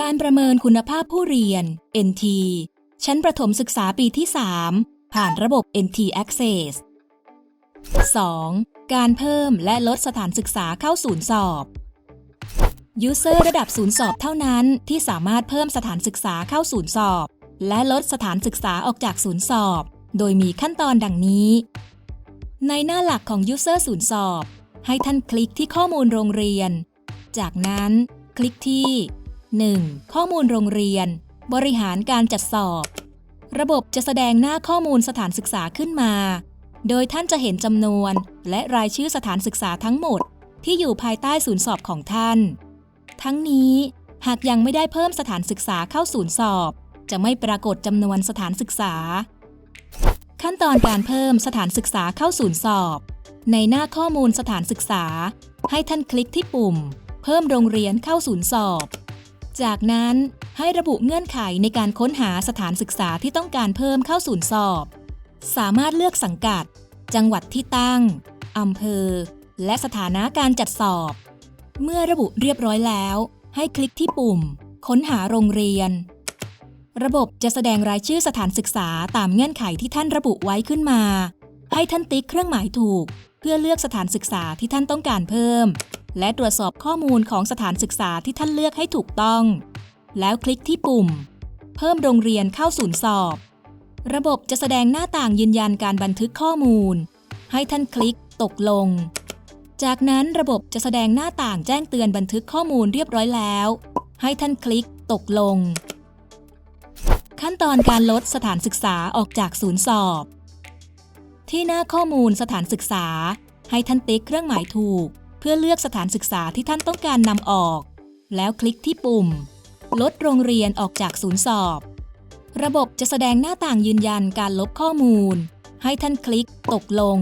การประเมินคุณภาพผู้เรียน NT ชั้นประถมศึกษาปีที่ 3 ผ่านระบบ NT Access 2. การเพิ่มและลดสถานศึกษาเข้าศูนย์สอบ User ระดับศูนย์สอบเท่านั้นที่สามารถเพิ่มสถานศึกษาเข้าศูนย์สอบ และลดสถานศึกษาออกจากศูนย์สอบ โดยมีขั้นตอนดังนี้ ในหน้าหลักของ User ศูนย์สอบ ให้ท่านคลิกที่ข้อมูลโรงเรียน จากนั้น คลิกที่ 1. ข้อมูลโรงเรียน บริหารการจัดสอบ ระบบจะแสดงหน้าข้อมูลสถานศึกษาขึ้นมา โดยท่านจะเห็นจำนวน และรายชื่อสถานศึกษาทั้งหมด ที่อยู่ภายใต้ศูนย์สอบของท่าน ทั้งนี้ หากยังไม่ได้เพิ่มสถานศึกษาเข้าศูนย์สอบ จะไม่ปรากฏจำนวนสถานศึกษา ขั้นตอนการเพิ่มสถานศึกษาเข้าศูนย์สอบ ในหน้าข้อมูลสถานศึกษา ให้ท่านคลิกที่ปุ่ม เพิ่มโรงเรียนเข้าศูนย์สอบ จากนั้นให้ระบุเงื่อนไขในการค้นหาสถานศึกษาที่ต้องการเพิ่มเข้าศูนย์สอบ สามารถเลือกสังกัด จังหวัดที่ตั้งอำเภอ และสถานะการจัดสอบ เมื่อระบุเรียบร้อยแล้ว ให้คลิกที่ปุ่ม ค้นหาโรงเรียน ระบบจะแสดงรายชื่อสถานศึกษาตามเงื่อนไขที่ท่านระบุไว้ขึ้นมา ให้ท่านติ๊กเครื่องหมายถูก เพื่อเลือกสถานศึกษาที่ท่านต้องการเพิ่ม และตรวจสอบข้อมูลของสถานศึกษาที่ท่านเลือกให้ถูกต้อง แล้วคลิกที่ปุ่ม เพิ่มโรงเรียนเข้าศูนย์สอบ ระบบจะแสดงหน้าต่างยืนยันการบันทึกข้อมูล ให้ท่านคลิกตกลง จากนั้นระบบจะแสดงหน้าต่างแจ้งเตือนบันทึกข้อมูลเรียบร้อยแล้ว ให้ท่านคลิกตกลง ขั้นตอนการลดสถานศึกษาออกจากศูนย์สอบ ที่หน้าข้อมูลสถานศึกษา ให้ท่านติ๊กเครื่องหมายถูก เพื่อเลือกสถานศึกษาที่ท่านต้องการนำออก แล้วคลิกที่ปุ่ม ลดโรงเรียนออกจากศูนย์สอบ ระบบจะแสดงหน้าต่างยืนยันการลบข้อมูล ให้ท่านคลิกตกลง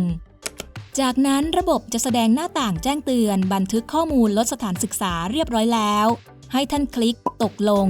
จากนั้นระบบจะแสดงหน้าต่างแจ้งเตือนบันทึกข้อมูลลดสถานศึกษาเรียบร้อยแล้ว ให้ท่านคลิกตกลง